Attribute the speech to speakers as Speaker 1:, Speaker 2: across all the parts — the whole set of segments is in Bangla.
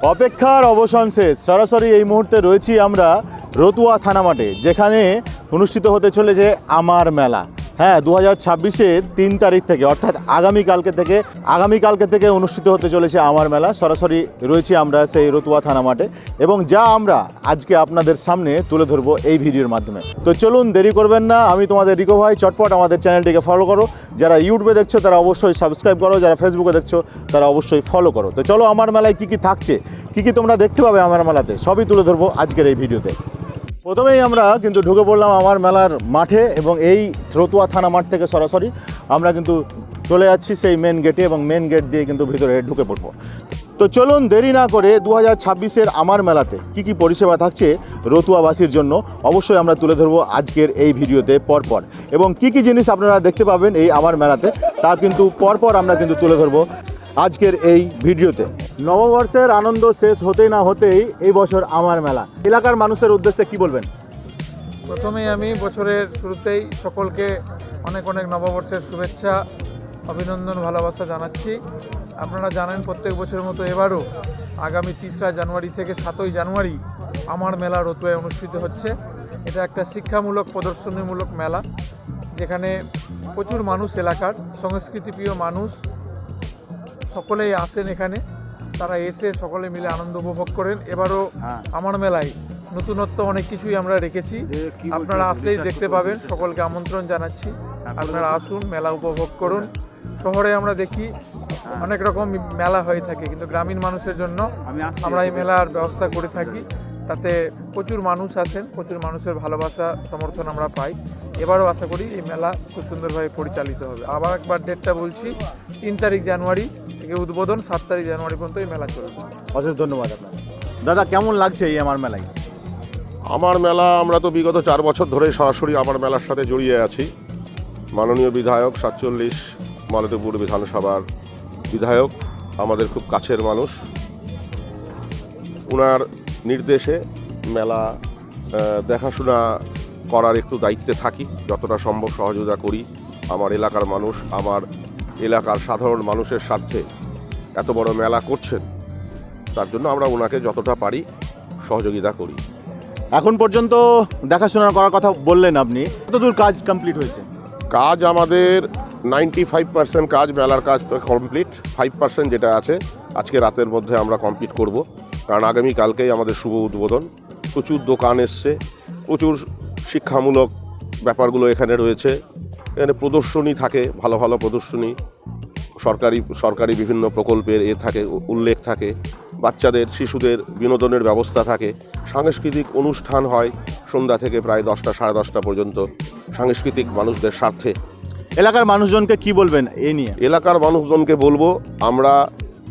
Speaker 1: অপেক্ষার অবসান শেষ। সরাসরি এই মুহূর্তে রয়েছি আমরা রতুয়া থানা মাঠে যেখানে অনুষ্ঠিত হতে চলেছে আমার মেলা। হ্যাঁ দু হাজার ছাব্বিশের তিন তারিখ থেকে, অর্থাৎ আগামীকালকে থেকে আগামীকালকে থেকে অনুষ্ঠিত হতে চলেছে আমার মেলা। সরাসরি রয়েছি আমরা সেই রতুয়া থানা মাঠে এবং যা আমরা আজকে আপনাদের সামনে তুলে ধরবো এই ভিডিওর মাধ্যমে। তো চলুন দেরি করবেন না, আমি তোমাদের রিকো ভাই, চটপট আমাদের চ্যানেলটিকে ফলো করো। যারা ইউটিউবে দেখছ, তারা অবশ্যই সাবস্ক্রাইব করো। যারা ফেসবুকে দেখছ, তারা অবশ্যই ফলো করো। তো চলো আমার মেলায় কী কী থাকছে, কী কী তোমরা দেখতে পাবে আমার মেলাতে, সবই তুলে ধরবো আজকের এই ভিডিওতে। প্রথমেই আমরা কিন্তু ঢুকে পড়লাম আমার মেলার মাঠে এবং এই রতুয়া থানা মাঠ থেকে সরাসরি আমরা কিন্তু চলে যাচ্ছি সেই মেন গেটে এবং মেন গেট দিয়ে কিন্তু ভিতরে ঢুকে পড়ব। তো চলুন দেরি না করে দু হাজার ছাব্বিশের আমার মেলাতে কি কি পরিষেবা থাকছে রতুয়াবাসীর জন্য অবশ্যই আমরা তুলে ধরবো আজকের এই ভিডিওতে পরপর। এবং কি কি জিনিস আপনারা দেখতে পাবেন এই আমার মেলাতে তা কিন্তু পরপর আমরা কিন্তু তুলে ধরবো। আজকের এই ভিডিওতে। নববর্ষের আনন্দ শেষ হতেই না হতেই এই বছর আমার মেলা। এলাকার মানুষের উদ্দেশ্যে কি বলবেন?
Speaker 2: প্রথমেই আমি বছরের শুরুতেই সকলকে অনেক অনেক নববর্ষের শুভেচ্ছা অভিনন্দন ভালোবাসা জানাচ্ছি। আপনারা জানেন প্রত্যেক বছরের মতো এবারও আগামী তিসরা জানুয়ারি থেকে সাতই জানুয়ারি আমার মেলা রতুয়ায় অনুষ্ঠিত হচ্ছে। এটা একটা শিক্ষামূলক প্রদর্শনীমূলক মেলা যেখানে প্রচুর মানুষ এলাকার সংস্কৃতিপ্রিয় মানুষ সকলেই আসেন এখানে। তারা এসে সকলে মিলে আনন্দ উপভোগ করেন। এবারও
Speaker 1: হ্যাঁ।
Speaker 2: আমার মেলায় নতুনত্ব অনেক কিছুই আমরা রেখেছি। আপনারা আসলেই দেখতে পাবেন। সকলকে আমন্ত্রণ জানাচ্ছি। আপনারা আসুন মেলা উপভোগ করুন। শহরে আমরা দেখি অনেক রকম মেলা হয়ে থাকে কিন্তু গ্রামীণ মানুষের জন্য আমরা এই মেলার ব্যবস্থা করে থাকি। তাতে প্রচুর মানুষ আসেন প্রচুর মানুষের ভালোবাসা সমর্থন আমরা পাই। এবারও আশা করি এই মেলা খুব সুন্দরভাবে পরিচালিত হবে। আবার একবার ডেটটা বলছি তিন তারিখ জানুয়ারি। থেকে উদ্বোধন সাত তারিখ জানুয়ারি পর্যন্ত এই মেলা চলবে।
Speaker 1: অশেষ ধন্যবাদ আপনার দাদা কেমন লাগছে এই আমার মেলায়?
Speaker 3: আমার মেলা আমরা তো বিগত চার বছর ধরে সরাসরি আমার মেলার সাথে জড়িয়ে আছি। মাননীয় বিধায়ক সাতচল্লিশ মালতীপুর বিধানসভার বিধায়ক আমাদের খুব কাছের মানুষ। ওনার নির্দেশে মেলা দেখাশোনা করার একটু দায়িত্বে থাকি যতটা সম্ভব সহযোগিতা করি। আমার এলাকার মানুষ আমার এলাকার সাধারণ মানুষের স্বার্থে এত বড় মেলা করছেন তার জন্য আমরা ওনাকে যতটা পারি সহযোগিতা করি।
Speaker 1: এখন পর্যন্ত দেখাশোনা করার কথা বললেন আপনি কতদূর কাজ কমপ্লিট হয়েছে?
Speaker 3: কাজ আমাদের নাইনটি ফাইভ পার্সেন্ট কাজ মেলার কাজ কমপ্লিট ফাইভ পার্সেন্ট যেটা আছে আজকে রাতের মধ্যে আমরা কমপ্লিট করব। কারণ আগামী কালকেই আমাদের শুভ উদ্বোধন প্রচুর দোকান এসছে প্রচুর শিক্ষামূলক ব্যাপারগুলো এখানে রয়েছে। এখানে প্রদর্শনী থাকে ভালো ভালো প্রদর্শনী। সরকারি সরকারি বিভিন্ন প্রকল্পের এ থাকে উল্লেখ থাকে। বাচ্চাদের শিশুদের বিনোদনের ব্যবস্থা থাকে। সাংস্কৃতিক অনুষ্ঠান হয় সন্ধ্যা থেকে প্রায় দশটা সাড়ে দশটা পর্যন্ত সাংস্কৃতিক মানুষদের স্বার্থে।
Speaker 1: এলাকার মানুষজনকে কি বলবেন এই নিয়ে?
Speaker 3: এলাকার মানুষজনকে বলব আমরা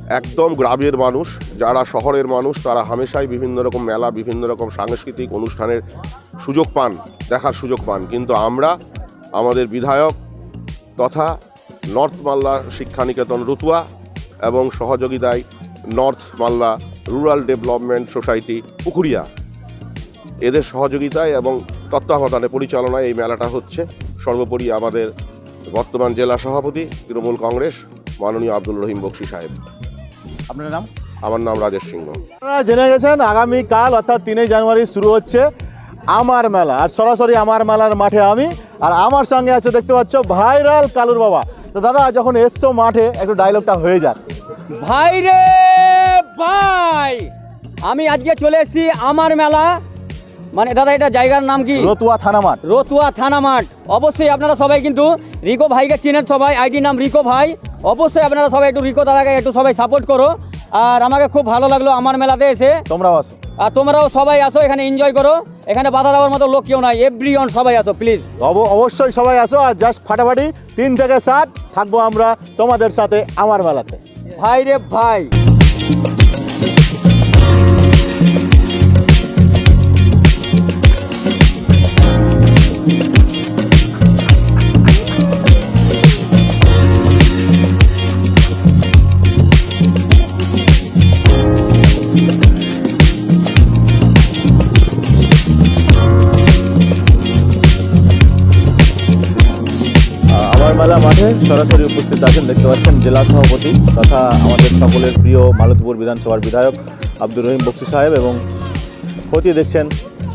Speaker 3: একদম গ্রামের মানুষ যারা শহরের মানুষ তারা হামেশাই বিভিন্ন রকম মেলা বিভিন্ন রকম সাংস্কৃতিক অনুষ্ঠানের সুযোগ পান দেখার সুযোগ পান। কিন্তু আমরা আমাদের বিধায়ক তথা নর্থ মালদা শিক্ষানিকেতন রতুয়া এবং সহযোগিতায় north Malda rural development society Pukuria. এদের সহযোগিতায় এবং তত্ত্বাবধানে পরিচালনায় এই মেলাটা হচ্ছে। সর্বোপরি আমাদের বর্তমান জেলা সভাপতি তৃণমূল কংগ্রেস মাননীয় আব্দুল রহিম বক্সি সাহেব।
Speaker 1: আপনার নাম?
Speaker 3: আমার নাম রাজেশ সিংহ।
Speaker 1: আপনারা জেনে গেছেন আগামীকাল অর্থাৎ তিনই জানুয়ারি শুরু হচ্ছে আমার মেলা। আর সরাসরি আমার মেলার মাঠে আমি আর আমার সঙ্গে আছে দেখতে পাচ্ছ ভাইরাল কালুর বাবা। তো দাদা যখন এসছো মাঠে একটু ডায়লগটা হয়ে যাক।
Speaker 4: ভাই রে ভাই! আমি আজকে চলে এসেছি আমার মেলা। মানে দাদা এটা জায়গার নাম কি?
Speaker 1: রতুয়া থানা মাঠ।
Speaker 4: রতুয়া থানা মাঠ। অবশ্যই আপনারা সবাই কিন্তু রিকো ভাইকে চিনেন সবাই। আইডি নাম রিকো ভাই। অবশ্যই আপনারা সবাই একটু রিকো দাদাকে একটু সবাই সাপোর্ট করো। আর আমাকে খুব ভালো লাগল আমার মেলাতে এসে।
Speaker 1: তোমরাও আসো।
Speaker 4: আর তোমরাও সবাই আসো এখানে এনজয় করো। এখানে বাধা দেওয়ার মতো লোক কেউ নাই এভরি অন সবাই আসো প্লিজ
Speaker 1: অব- অবশ্যই সবাই আসো আর জাস্ট ফাটাফাটি তিন থেকে সাত থাকব আমরা তোমাদের সাথে আমার মেলাতে।
Speaker 4: ভাই রে ভাই।
Speaker 1: সরাসরি উপস্থিত আছেন, দেখতে পাচ্ছেন জেলা সভাপতি তথা আমাদের সকলের প্রিয় মালতীপুর বিধানসভার বিধায়ক আব্দুর রহিম বক্সি সাহেব এবং খতিয়ে দেখছেন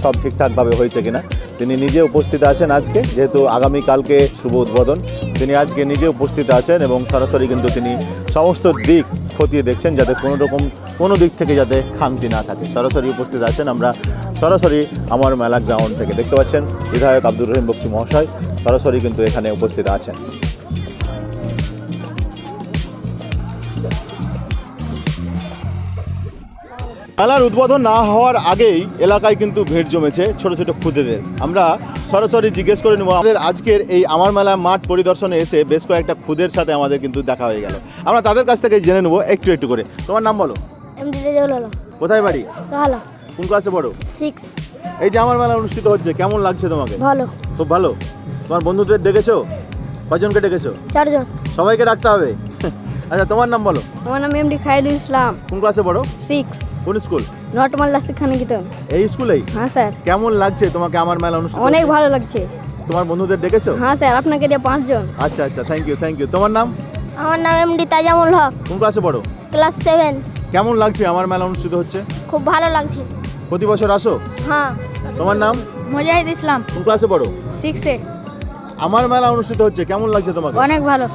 Speaker 1: সব ঠিকঠাকভাবে হয়েছে কিনা। তিনি নিজে উপস্থিত আছেন আজকে, যেহেতু আগামীকালকে শুভ উদ্বোধন। তিনি আজকে নিজে উপস্থিত আছেন এবং সরাসরি কিন্তু তিনি সমস্ত দিক খতিয়ে দেখছেন যাতে কোনো রকম, কোনো দিক থেকে যাতে খামতি না থাকে। সরাসরি উপস্থিত আছেন আমরা সরাসরি আমার মেলা গ্রাউন্ড থেকে। দেখতে পাচ্ছেন বিধায়ক আব্দুর রহিম বক্সি মহাশয় সরাসরি কিন্তু এখানে উপস্থিত আছেন। মেলার উদ্বোধন না হওয়ার আগেই এলাকায় কিন্তু ভিড় জমেছে ছোট ছোট খুদেদের আমরা সরাসরি জিজ্ঞেস করে নেব আমাদের আজকের এই আমার মেলা মাঠ পরিদর্শনে এসে বেশ কয়েকটা খুদের সাথে আমাদের কিন্তু দেখা হয়ে গেল। আমরা তাদের কাছ থেকে জেনে নেব একটু একটু করে। তোমার নাম বলো? কোথায় বাড়ি?
Speaker 5: ভালো
Speaker 1: কোন ক্লাসে পড়ো?
Speaker 5: সিক্স।
Speaker 1: এই যে আমার মেলা অনুষ্ঠিত হচ্ছে কেমন লাগছে তোমাকে?
Speaker 5: ভালো।
Speaker 1: খুব ভালো। তোমার বন্ধুদের ডেকেছো? কজনকে ডেকেছো?
Speaker 5: চারজন।
Speaker 1: সবাইকে ডাকতে হবে? আচ্ছা তোমার নাম বলো।
Speaker 5: আমার নাম এমডি খাইরুল ইসলাম।
Speaker 1: কোন ক্লাসে পড়ো?
Speaker 5: সিক্স।
Speaker 1: কোন স্কুল?
Speaker 5: নট মাল্লা শিক্ষা নিকেতন
Speaker 1: এই স্কুলেই?
Speaker 5: হ্যাঁ স্যার।
Speaker 1: কেমন লাগছে তোমাকে আমার মেলা অনুষ্ঠিত
Speaker 5: অনেক ভালো লাগছে।
Speaker 1: তোমার বন্ধুদের ডেকেছো?
Speaker 5: হ্যাঁ স্যার আপনাকে দিয়ে পাঁচজন।
Speaker 1: আচ্ছা আচ্ছা থ্যাংক ইউ থ্যাংক ইউ তোমার নাম?
Speaker 5: আমার নাম এমডি তাজামুল হক।
Speaker 1: কোন ক্লাসে পড়ো?
Speaker 5: Class seven.
Speaker 1: কেমন লাগছে আমার মেলা অনুষ্ঠিত হচ্ছে?
Speaker 5: খুব ভালো লাগছে।
Speaker 1: প্রতি বছর আসো?
Speaker 5: হ্যাঁ।
Speaker 1: তোমার নাম?
Speaker 5: মুজাহিদ ইসলাম।
Speaker 1: কোন ক্লাসে পড়ো?
Speaker 5: সিক্সে।
Speaker 1: আমার মেলা অনুষ্ঠিত হচ্ছে কেমন লাগছে তোমাকে?
Speaker 5: অনেক ভালো।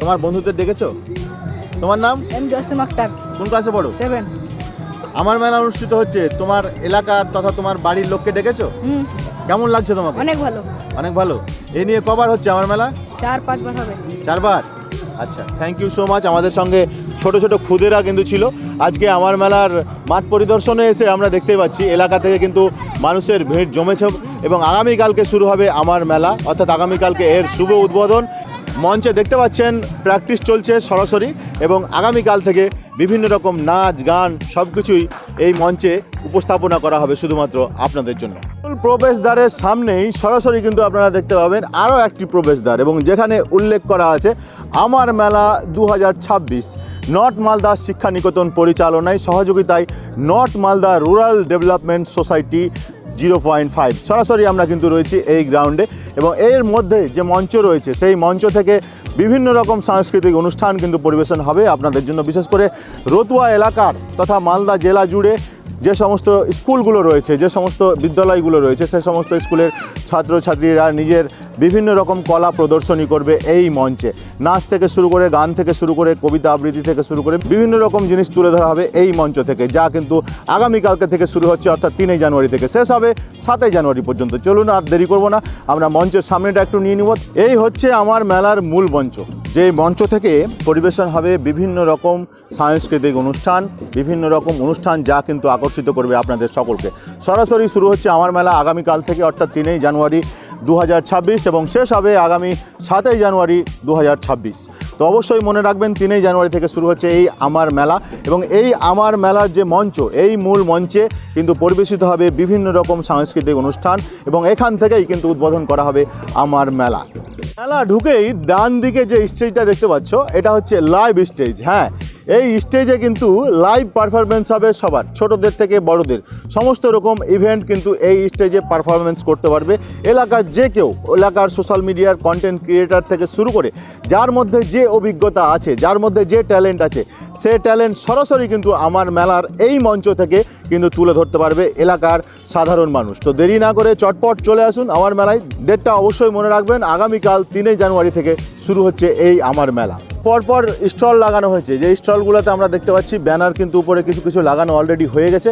Speaker 1: তোমার বন্ধুদের ডেকেছো? তোমার নাম?
Speaker 5: এম অসীম আক্তার।
Speaker 1: কোন ক্লাসে পড়ো?
Speaker 5: সেভেন।
Speaker 1: আমার মেলা অনুষ্ঠিত হচ্ছে তোমার এলাকার তথা তোমার বাড়ির লোককে ডেকেছো?
Speaker 5: হুম।
Speaker 1: কেমন লাগছে তোমাকে?
Speaker 5: অনেক ভালো।
Speaker 1: অনেক ভালো। এ নিয়ে কবার হচ্ছে আমার মেলা?
Speaker 5: চার পাঁচবার হবে।
Speaker 1: চারবার? আচ্ছা থ্যাংক ইউ সো মাচ আমাদের সঙ্গে ছোট ছোট খুদেরা কিন্তু ছিল। আজকে আমার মেলার মাঠ পরিদর্শনে এসে আমরা দেখতে পাচ্ছি এলাকা থেকে কিন্তু মানুষের ভিড় জমেছে এবং আগামীকালকে শুরু হবে আমার মেলা। অর্থাৎ আগামীকালকে এর শুভ উদ্বোধন। মঞ্চে দেখতে পাচ্ছেন, প্র্যাকটিস চলছে সরাসরি এবং আগামীকাল থেকে বিভিন্ন রকম নাচ, গান সব কিছুই এই মঞ্চে উপস্থাপনা করা হবে শুধুমাত্র আপনাদের জন্য। প্রবেশদ্বারের সামনেই সরাসরি কিন্তু আপনারা দেখতে পাবেন আরও একটি প্রবেশদ্বার এবং যেখানে উল্লেখ করা আছে, আমার মেলা দু হাজার ছাব্বিশ। নর্থ মালদা শিক্ষা নিকেতন পরিচালনায় সহযোগিতায় north Malda rural development society zero point five. সরাসরি আমরা কিন্তু রয়েছি এই গ্রাউন্ডে এবং এর মধ্যে যে মঞ্চ রয়েছে, সেই মঞ্চ থেকে বিভিন্ন রকম সাংস্কৃতিক অনুষ্ঠান কিন্তু পরিবেশন হবে আপনাদের জন্য। বিশেষ করে রতুয়া এলাকার তথা মালদা জেলা জুড়ে যে সমস্ত স্কুলগুলো রয়েছে, যে সমস্ত বিদ্যালয়গুলো রয়েছে, সে সমস্ত স্কুলের ছাত্রছাত্রীরা নিজের বিভিন্ন রকম কলা প্রদর্শনী করবে এই মঞ্চে। নাচ থেকে শুরু করে গান থেকে শুরু করে কবিতা আবৃত্তি থেকে শুরু করে বিভিন্ন রকম জিনিস তুলে ধরা হবে এই মঞ্চ থেকে, যা কিন্তু আগামীকালকে থেকে শুরু হচ্ছে, অর্থাৎ তিনই জানুয়ারি থেকে শেষ হবে, সাতই জানুয়ারি পর্যন্ত। চলুন আর দেরি করব না, আমরা মঞ্চের সামনেটা একটু নিয়ে নিব। এই হচ্ছে আমার মেলার মূল মঞ্চ। যে মঞ্চ থেকে পরিবেশন হবে বিভিন্ন রকম সাংস্কৃতিক অনুষ্ঠান, বিভিন্ন রকম অনুষ্ঠান যা কিন্তু আকর্ষিত করবে আপনাদের সকলকে। সরাসরি শুরু হচ্ছে আমার মেলা আগামীকাল থেকে, অর্থাৎ তিনই জানুয়ারি। দু হাজার ছাব্বিশ এবং শেষ হবে আগামী সাতই জানুয়ারি দু হাজার ছাব্বিশ। তো অবশ্যই মনে রাখবেন তিনই জানুয়ারি থেকে শুরু হচ্ছে এই আমার মেলা এবং এই আমার মেলার যে মঞ্চ, এই মূল মঞ্চে কিন্তু পরিবেশিত হবে বিভিন্ন রকম সাংস্কৃতিক অনুষ্ঠান এবং এখান থেকেই কিন্তু উদ্বোধন করা হবে আমার মেলা। মেলা ঢুকেই ডান দিকে যে স্টেজটা দেখতে পাচ্ছ, এটা হচ্ছে লাইভ স্টেজ হ্যাঁ। এই স্টেজে কিন্তু লাইভ পারফরমেন্স হবে সবার, ছোটদের থেকে বড়দের। সমস্ত রকম ইভেন্ট কিন্তু এই স্টেজে পারফরমেন্স করতে পারবে। এলাকার যে কেউ, এলাকার সোশ্যাল মিডিয়ার কন্টেন্ট ক্রিয়েটার থেকে শুরু করে, যার মধ্যে যে অভিজ্ঞতা আছে, যার মধ্যে যে ট্যালেন্ট আছে, সে ট্যালেন্ট সরাসরি কিন্তু আমার মেলার এই মঞ্চ থেকে কিন্তু তুলে ধরতে পারবে এলাকার সাধারণ মানুষ। তো দেরি না করে চটপট চলে আসুন আমার মেলায়। ডেটটা অবশ্যই মনে রাখবেন, আগামীকাল তিনই জানুয়ারি থেকে শুরু হচ্ছে এই আমার মেলা। পরপর স্টল লাগানো হয়েছে। যে স্টলগুলোতে আমরা দেখতে পাচ্ছি, ব্যানার কিন্তু উপরে কিছু কিছু লাগানো অলরেডি হয়ে গেছে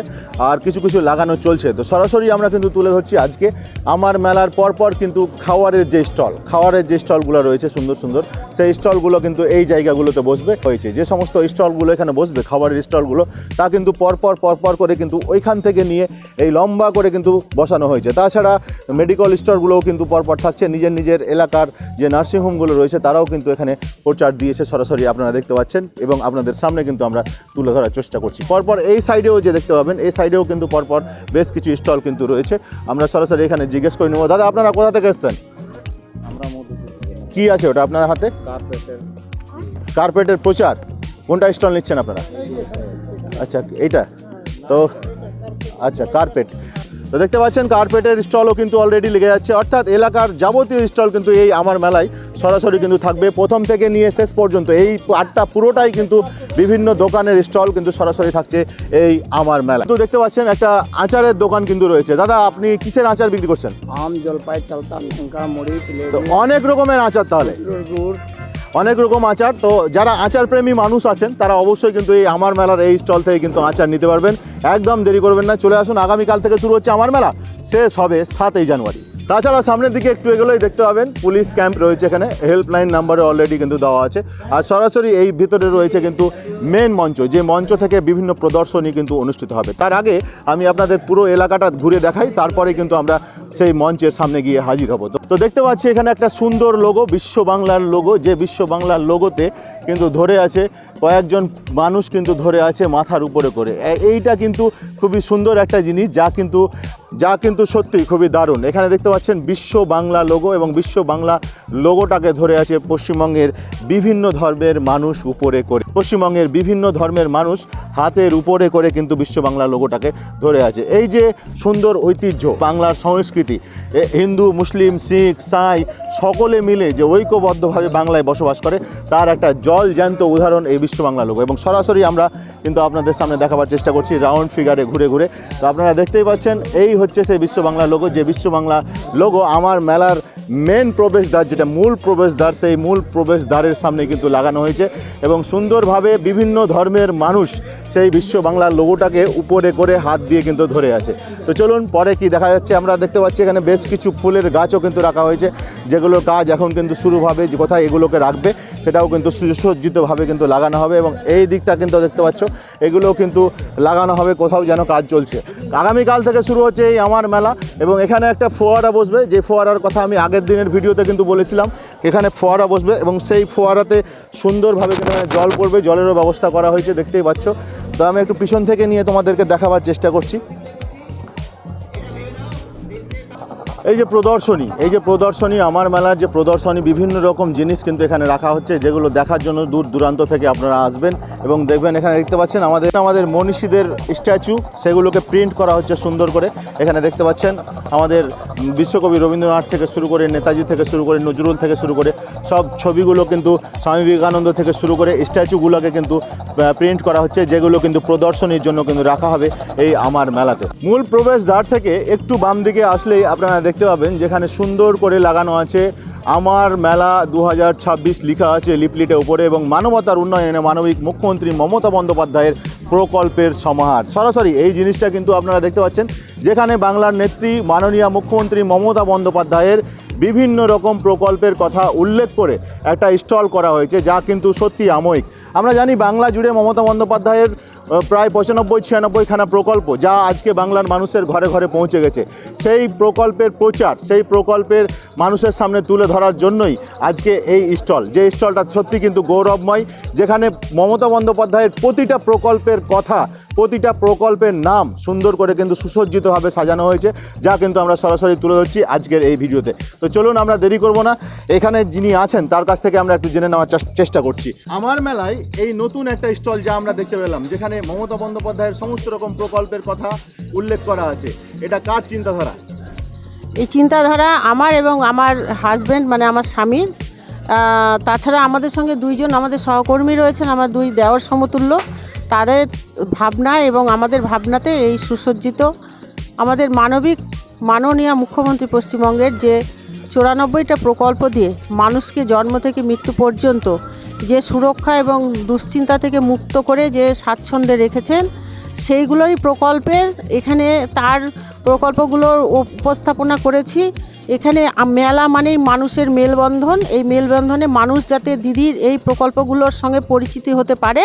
Speaker 1: আর কিছু কিছু লাগানো চলছে। তো সরাসরি আমরা কিন্তু তুলে ধরছি আজকে আমার মেলার পরপর কিন্তু খাওয়ারের যে স্টল, খাওয়ারের যে স্টলগুলো রয়েছে সুন্দর সুন্দর, সেই স্টলগুলো কিন্তু এই জায়গাগুলোতে বসবে। হয়েছে। যে সমস্ত স্টলগুলো এখানে বসবে খাবারের স্টলগুলো, তা কিন্তু পরপর পরপর করে কিন্তু ওইখান থেকে নিয়ে এই লম্বা করে কিন্তু বসানো হয়েছে। তাছাড়া মেডিকেল স্টোরগুলোও কিন্তু পরপর থাকছে। নিজের নিজের এলাকার যে নার্সিংহোমগুলো রয়েছে তারাও কিন্তু এখানে প্রচার দিয়েছে সরাসরি আপনারা দেখতে পাচ্ছেন এবং আপনাদের সামনে কিন্তু আমরা তুলে ধরার চেষ্টা করছি। পরপর এই সাইডেও যে দেখতে পাবেন এই সাইডেও কিন্তু পরপর বেশ কিছু স্টল কিন্তু রয়েছে। আমরা সরাসরি এখানে জিজ্ঞেস করে নেব দাদা আপনারা কোথা থেকে এসছেন? কি আছে ওটা আপনার হাতে? কার্পেটের প্রচার। কোনটা স্টল নিচ্ছেন আপনারা? আচ্ছা এইটা। তো আচ্ছা কার্পেট তো দেখতে পাচ্ছেন কার্পেটের স্টলও কিন্তু অলরেডি লেগে যাচ্ছে। অর্থাৎ এলাকার যাবতীয় স্টল কিন্তু এই আমার মেলায় সরাসরি কিন্তু থাকবে। প্রথম থেকে নিয়ে শেষ পর্যন্ত এই আটটা পুরোটাই কিন্তু বিভিন্ন দোকানের স্টল কিন্তু সরাসরি থাকছে এই আমার মেলা তো দেখতে পাচ্ছেন একটা আচারের দোকান কিন্তু রয়েছে। দাদা আপনি কিসের আচার বিক্রি করছেন?
Speaker 6: আম জলপাই চালতা লঙ্কা মরিচ
Speaker 1: তো অনেক রকমের আচার তাহলে। অনেক রকম আচার। তো যারা আচার প্রেমী মানুষ আছেন, তারা অবশ্যই কিন্তু এই আমার মেলার এই স্টল থেকে কিন্তু আচার নিতে পারবেন। একদম দেরি করবেন না, চলে আসুন। আগামীকাল থেকে শুরু হচ্ছে আমার মেলা। শেষ হবে সাতই জানুয়ারি। তাছাড়া সামনের দিকে একটু এগুলোই দেখতে পাবেন, পুলিশ ক্যাম্প রয়েছে এখানে হেল্পলাইন নাম্বারে অলরেডি কিন্তু দেওয়া আছে। আর সরাসরি এই ভিতরে রয়েছে কিন্তু মেন মঞ্চ, যে মঞ্চ থেকে বিভিন্ন প্রদর্শনী কিন্তু অনুষ্ঠিত হবে। তার আগে আমি আপনাদের পুরো এলাকাটা ঘুরে দেখাই, তারপরে কিন্তু আমরা সেই মঞ্চের সামনে গিয়ে হাজির হব। তো- দেখতে পাচ্ছি এখানে একটা সুন্দর লোগো বিশ্ব বাংলার লোগো যে বিশ্ব বাংলার লোগোতে কিন্তু ধরে আছে, কয়েকজন মানুষ কিন্তু ধরে আছে মাথার উপরে করে। এইটা কিন্তু খুবই সুন্দর একটা জিনিস, যা কিন্তু যা কিন্তু সত্যি খুবই দারুণ। এখানে দেখতে পাচ্ছেন বিশ্ব বাংলা লোগো এবং বিশ্ব বাংলা লোগোটাকে ধরে আছে পশ্চিমবঙ্গের বিভিন্ন ধর্মের মানুষ উপরে করে। পশ্চিমবঙ্গের বিভিন্ন ধর্মের মানুষ হাতের উপরে করে কিন্তু বিশ্ব বাংলা লোগোটাকে ধরে আছে। এই যে সুন্দর ঐতিহ্য, বাংলার সংস্কৃতি হিন্দু, মুসলিম, শিখ, সাই, সকলে মিলে যে ঐক্যবদ্ধভাবে বাংলায় বসবাস করে, তার একটা জল জ্যান্ত উদাহরণ এই বিশ্ব বাংলা লোগো এবং সরাসরি আমরা কিন্তু আপনাদের সামনে দেখাবার চেষ্টা করছি রাউন্ড ফিগারে ঘুরে ঘুরে। তো আপনারা দেখতেই পাচ্ছেন, এই হচ্ছে সেই বিশ্ব বাংলা লোগো যে বিশ্ব বাংলা লোগো আমার মেলার মেন প্রবেশদ্বার, যেটা মূল প্রবেশদ্বার, সেই মূল প্রবেশদ্বারের সামনে কিন্তু লাগানো হয়েছে এবং সুন্দরভাবে বিভিন্ন ধর্মের মানুষ সেই বিশ্ব বাংলা লোগোটাকে উপরে করে হাত দিয়ে কিন্তু ধরে আছে। তো চলুন পরে কি দেখা যাচ্ছে, আমরা দেখতে পাচ্ছি এখানে বেশ কিছু ফুলের গাছও কিন্তু রাখা হয়েছে যেগুলোর কাজ এখন কিন্তু শুরু হবে, যে কোথায় এগুলোকে রাখবে সেটাও কিন্তু সুসজ্জিতভাবে কিন্তু লাগানো হবে এবং এই দিকটা কিন্তু দেখতে পাচ্ছ, এগুলোও কিন্তু লাগানো হবে, কোথাও যেন কাজ চলছে। আগামীকাল থেকে শুরু হচ্ছে এই আমার মেলা এবং এখানে একটা ফোয়ারা বসবে। যে ফোয়ারার কথা আমি আগের দিনের ভিডিওতে কিন্তু বলেছিলাম, এখানে ফোয়ারা বসবে এবং সেই ফোয়ারাতে সুন্দরভাবে কিন্তু জল পড়বে, জলেরও ব্যবস্থা করা হয়েছে, দেখতেই পাচ্ছ। তো আমি একটু পিছন থেকে নিয়ে তোমাদেরকে দেখাবার চেষ্টা করছি। এই যে প্রদর্শনী, এই যে প্রদর্শনী, আমার মেলার যে প্রদর্শনী, বিভিন্ন রকম জিনিস কিন্তু এখানে রাখা হচ্ছে। যেগুলো দেখার জন্য দূর দূরান্ত থেকে আপনারা আসবেন এবং দেখবেন, এখানে দেখতে পাচ্ছেন আমাদের আমাদের মনীষীদের স্ট্যাচু, সেগুলোকে প্রিন্ট করা হচ্ছে সুন্দর করে। এখানে দেখতে পাচ্ছেন আমাদের বিশ্বকবি রবীন্দ্রনাথ থেকে শুরু করে, নেতাজি থেকে শুরু করে, নজরুল থেকে শুরু করে, সব ছবিগুলো কিন্তু স্বামী বিবেকানন্দ থেকে শুরু করে, স্ট্যাচুগুলোকে কিন্তু প্রিন্ট করা হচ্ছে, যেগুলো কিন্তু প্রদর্শনীর জন্য কিন্তু রাখা হবে এই আমার মেলাতে। মূল প্রবেশদ্বার থেকে একটু বাম দিকে আসলেই আপনারা দেখতে পাবেন, যেখানে সুন্দর করে লাগানো আছে। আমার মেলা দু লেখা আছে লিপলিটের উপরে এবং মানবতার উন্নয়নে মানবিক মুখ্যমন্ত্রী মমতা বন্দ্যোপাধ্যায়ের প্রকল্পের সমাহার। সরাসরি এই জিনিসটা কিন্তু আপনারা দেখতে পাচ্ছেন, যেখানে বাংলার নেত্রী, মাননীয় মুখ্যমন্ত্রী মমতা বন্দ্যোপাধ্যায়ের বিভিন্ন রকম প্রকল্পের কথা উল্লেখ করে একটা স্টল করা হয়েছে, যা কিন্তু সত্যি আময়িক। আমরা জানি বাংলা জুড়ে মমতা বন্দ্যোপাধ্যায়ের প্রায় পঁচানব্বই ছিয়ানব্বইখানা প্রকল্প যা আজকে বাংলার মানুষের ঘরে ঘরে পৌঁছে গেছে। সেই প্রকল্পের প্রচার, সেই প্রকল্পের মানুষের সামনে তুলে ধরার জন্যই আজকে এই স্টল। যে স্টলটা সত্যি কিন্তু গৌরবময়, যেখানে মমতা বন্দ্যোপাধ্যায়ের প্রতিটা প্রকল্পের কথা, প্রতিটা প্রকল্পের নাম সুন্দর করে কিন্তু সুসজ্জিতভাবে সাজানো হয়েছে, যা কিন্তু আমরা সরাসরি তুলে ধরছি আজকের এই ভিডিওতে। তো চলুন আমরা দেরি করব না, এখানে যিনি আছেন তার কাছ থেকে আমরা একটু জেনে নেওয়ার চেষ্টা করছি। আমার মেলায় এই নতুন একটা স্টল যা আমরা দেখতে পেলাম, যেখানে মমতা বন্দ্যোপাধ্যায়ের সমস্ত রকম প্রকল্পের কথা উল্লেখ করা আছে। এটা কার চিন্তাধারা?
Speaker 7: এই চিন্তাধারা আমার এবং আমার হাজব্যান্ড মানে আমার স্বামীর তাছাড়া আমাদের সঙ্গে দুইজন আমাদের সহকর্মী রয়েছেন, আমার দুই দেওয়ার সমতুল্য। তাদের ভাবনা এবং আমাদের ভাবনাতে এই সুসজ্জিত, আমাদের মানবিক মাননীয় মুখ্যমন্ত্রী পশ্চিমবঙ্গের যে চুরানব্বইটা প্রকল্প দিয়ে মানুষকে জন্ম থেকে মৃত্যু পর্যন্ত যে সুরক্ষা এবং দুশ্চিন্তা থেকে মুক্ত করে যে স্বাচ্ছন্দ্যে রেখেছেন সেইগুলোরই প্রকল্পের এখানে তার প্রকল্পগুলোর উপস্থাপনা করেছি। এখানে মেলা মানেই মানুষের মেলবন্ধন। এই মেলবন্ধনে মানুষ যাতে দিদির এই প্রকল্পগুলোর সঙ্গে পরিচিতি হতে পারে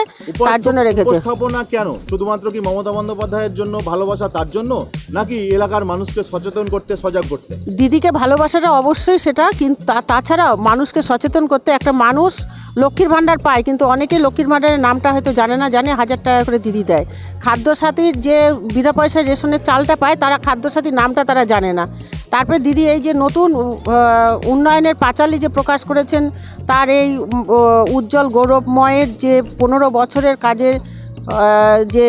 Speaker 7: তার জন্য রেখেছে।
Speaker 1: উপস্থাপনা কেন? শুধুমাত্র কি মমতা বন্দ্যোপাধ্যায়ের জন্য ভালোবাসা তার জন্য নাকি এলাকার মানুষকে সচেতন করতে সজাগ করতে?
Speaker 7: দিদিকে ভালোবাসাটা অবশ্যই সেটা কিন্তু তাছাড়াও মানুষকে সচেতন করতে একটা মানুষ লক্ষ্মীর ভাণ্ডার পায় কিন্তু অনেকে লক্ষ্মীর ভাণ্ডারের নামটা হয়তো জানে না জানে হাজার টাকা করে দিদি দেয়। খাদ্যসাথীর যে বিনা পয়সায় রেশনের চালটা পায় তারা খাদ্যসাথীর নামটা তারা জানে না। তারপরে দিদি, এই যে নতুন উন্নয়নের পাঁচালি যে প্রকাশ করেছেন, তার এই উজ্জ্বল গৌরবময়ের যে পনেরো বছরের কাজের যে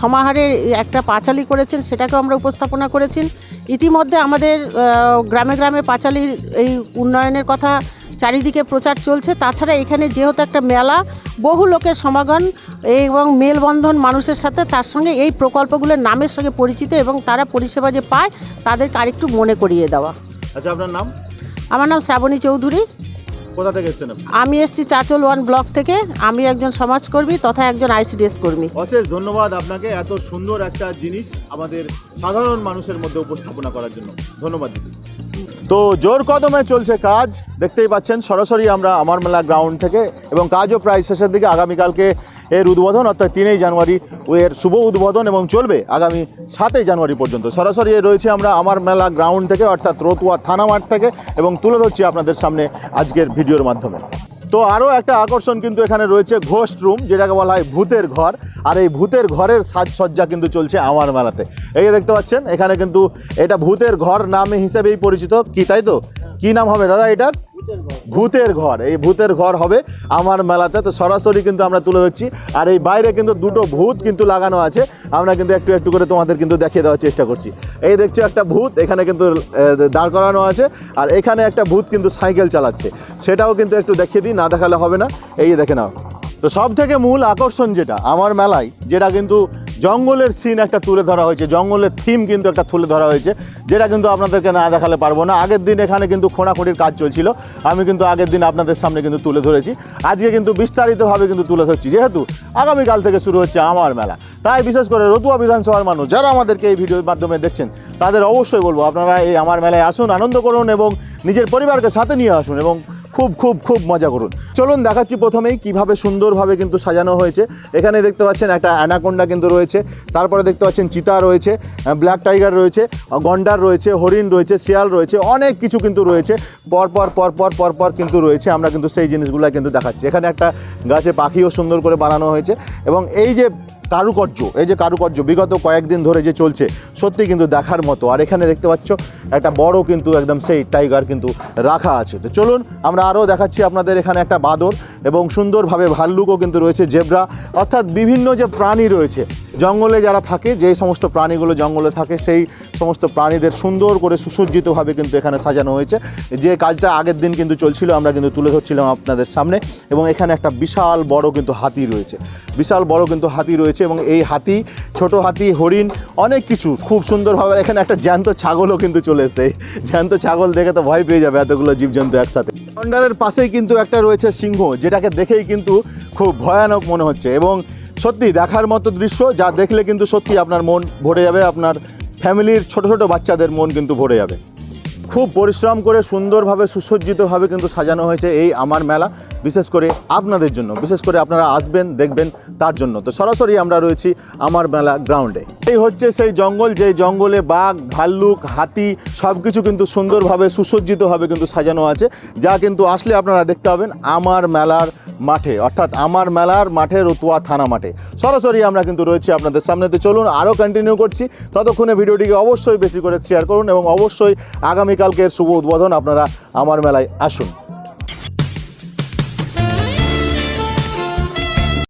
Speaker 7: সমাহারের একটা পাঁচালি করেছেন, সেটাকেও আমরা উপস্থাপনা করেছি ইতিমধ্যে আমাদের গ্রামে গ্রামে পাঁচালির এই উন্নয়নের কথা চারিদিকে প্রচার চলছে। তাছাড়া এখানে যেহেতু একটা মেলা বহু লোকের সমাগম এবং মেলবন্ধন মানুষের সাথে তার সঙ্গে এই প্রকল্পগুলোর নামের সঙ্গে পরিচিত এবং তারা পরিষেবা যে পায় তাদেরকে আরেকটু মনে করিয়ে দেওয়া।
Speaker 1: আচ্ছা আপনার নাম?
Speaker 7: আমার নাম শ্রাবণী চৌধুরী।
Speaker 1: কোথা থেকে এসেছেন
Speaker 7: আমি এসেছি চাচল ওয়ান ব্লক থেকে। আমি একজন সমাজকর্মী তথা একজন আইসিডিএস কর্মী।
Speaker 1: অশেষ ধন্যবাদ আপনাকে এত সুন্দর একটা জিনিস আমাদের সাধারণ মানুষের মধ্যে উপস্থাপনা করার জন্য। ধন্যবাদ তো জোর কদমে চলছে কাজ দেখতেই পাচ্ছেন সরাসরি আমরা আমার মেলা গ্রাউন্ড থেকে এবং কাজও প্রায় শেষের দিকে। আগামীকালকে এর উদ্বোধন অর্থাৎ তিনই জানুয়ারি এর শুভ উদ্বোধন এবং চলবে আগামী সাতই জানুয়ারি পর্যন্ত। সরাসরি রয়েছে আমরা আমার মেলা গ্রাউন্ড থেকে অর্থাৎ রতুয়া থানা মাঠ থেকে এবং তুলে ধরছি আপনাদের সামনে আজকের ভিডিওর মাধ্যমে। তো আরও একটা আকর্ষণ কিন্তু এখানে রয়েছে ঘোস্ট রুম, যেটাকে বলা হয় ভূতের ঘর। আর এই ভূতের ঘরের সাজসজ্জা কিন্তু চলছে আমার মেলাতে। এই যে দেখতে পাচ্ছেন, এখানে কিন্তু এটা ভূতের ঘর নামে হিসেবেই পরিচিত। কি, তাই তো? কি নাম হবে দাদা এটার? ভূতের ঘর। এই ভূতের ঘর হবে আমার মেলাতে। তো সরাসরি কিন্তু আমরা তুলে ধরছি। আর এই বাইরে কিন্তু দুটো ভূত কিন্তু লাগানো আছে। আমরা কিন্তু একটু একটু করে তোমাদের কিন্তু দেখিয়ে দেওয়ার চেষ্টা করছি। এই দেখছ একটা ভূত, এখানে কিন্তু দাঁড় করানো আছে। আর এখানে একটা ভূত কিন্তু সাইকেল চালাচ্ছে। সেটাও কিন্তু একটু দেখিয়ে দিই, না দেখালে হবে না। এই দেখে নাও। তো সব থেকে মূল আকর্ষণ যেটা আমার মেলায়, যেটা কিন্তু জঙ্গলের সিন একটা তুলে ধরা হয়েছে, জঙ্গলের থিম কিন্তু একটা তুলে ধরা হয়েছে, যেটা কিন্তু আপনাদেরকে না দেখালে পারব না। আগের দিন এখানে কিন্তু খোঁড়াখুঁড়ির কাজ চলছিল, আমি কিন্তু আগের দিন আপনাদের সামনে কিন্তু তুলে ধরেছি। আজকে কিন্তু বিস্তারিতভাবে কিন্তু তুলে ধরছি, যেহেতু আগামীকাল থেকে শুরু হচ্ছে আমার মেলা। তাই বিশেষ করে রতুয়া বিধানসভার মানুষ যারা আমাদেরকে এই ভিডিওর মাধ্যমে দেখছেন, তাদের অবশ্যই বলব, আপনারা এই আমার মেলায় আসুন, আনন্দ করুন এবং নিজের পরিবারকে সাথে নিয়ে আসুন এবং খুব খুব খুব মজা করুন। চলুন দেখাচ্ছি প্রথমেই কীভাবে সুন্দরভাবে কিন্তু সাজানো হয়েছে। এখানে দেখতে পাচ্ছেন একটা অ্যানাকোন্ডা কিন্তু রয়েছে। তারপরে দেখতে পাচ্ছেন চিতা রয়েছে ব্ল্যাক টাইগার রয়েছে, গন্ডার রয়েছে, হরিণ রয়েছে, শিয়াল রয়েছে, অনেক কিছু কিন্তু রয়েছে। পরপর পরপর পরপর কিন্তু রয়েছে। আমরা কিন্তু সেই জিনিসগুলো কিন্তু দেখাচ্ছি। এখানে একটা গাছে পাখিও সুন্দর করে বানানো হয়েছে। এবং এই যে কারুকার্য, এই যে কারুকার্য, বিগত কয়েকদিন ধরে যে চলছে সত্যি কিন্তু দেখার মতো। আর এখানে দেখতে পাচ্ছ, একটা বড় কিন্তু একদম সেই টাইগার কিন্তু রাখা আছে। তো চলুন, আমরা আরও দেখাচ্ছি আপনাদের এখানে একটা বাদর এবং সুন্দরভাবে ভাল্লুকও কিন্তু রয়েছে, জেব্রা। অর্থাৎ বিভিন্ন যে প্রাণী রয়েছে, জঙ্গলে যারা থাকে, যে সমস্ত প্রাণীগুলো জঙ্গলে থাকে, সেই সমস্ত প্রাণীদের সুন্দর করে সুসজ্জিতভাবে কিন্তু এখানে সাজানো হয়েছে। যে কাজটা আগের দিন কিন্তু চলছিল, আমরা কিন্তু তুলে ধরছিলাম আপনাদের সামনে। এবং এখানে একটা বিশাল বড় কিন্তু হাতি রয়েছে। বিশাল বড় কিন্তু হাতি রয়েছে এবং এই হাতি, ছোট হাতি, হরিণ, অনেক কিছু খুব সুন্দরভাবে। এখানে একটা জ্যান্ত ছাগলও কিন্তু চলে এসেছে। জ্যান্ত ছাগল দেখে তো ভয় পেয়ে যাবে এতগুলো জীবজন্তু একসাথে। গন্ডারের পাশেই কিন্তু একটা রয়েছে সিংহ, যেটাকে দেখেই কিন্তু খুব ভয়ানক মনে হচ্ছে। এবং সত্যি দেখার মতো দৃশ্য যা দেখলে কিন্তু সত্যি আপনার মন ভরে যাবে, আপনার ফ্যামিলির ছোট ছোট বাচ্চাদের মন কিন্তু ভরে যাবে। খুব পরিশ্রম করে সুন্দরভাবে, সুসজ্জিতভাবে কিন্তু সাজানো হয়েছে এই আমার মেলা। বিশেষ করে আপনাদের জন্য, বিশেষ করে আপনারা আসবেন, দেখবেন তার জন্য। তো সরাসরি আমরা রয়েছি আমার মেলা গ্রাউন্ডে। এই হচ্ছে সেই জঙ্গল যে জঙ্গলে বাঘ, ভাল্লুক, হাতি সব কিছু কিন্তু সুন্দরভাবে, সুসজ্জিতভাবে কিন্তু সাজানো আছে, যা কিন্তু আসলে আপনারা দেখতে পাবেন আমার মেলার মাঠে, অর্থাৎ আমার মেলার মাঠে, রতুয়া থানা মাঠে। সরাসরি আমরা কিন্তু রয়েছি আপনাদের সামনে। তো চলুন আরও কন্টিনিউ করছি। ততক্ষণে ভিডিওটিকে অবশ্যই বেশি করে শেয়ার করুন এবং অবশ্যই আগামীকালকের শুভ উদ্বোধন আপনারা আমার মেলায় আসুন।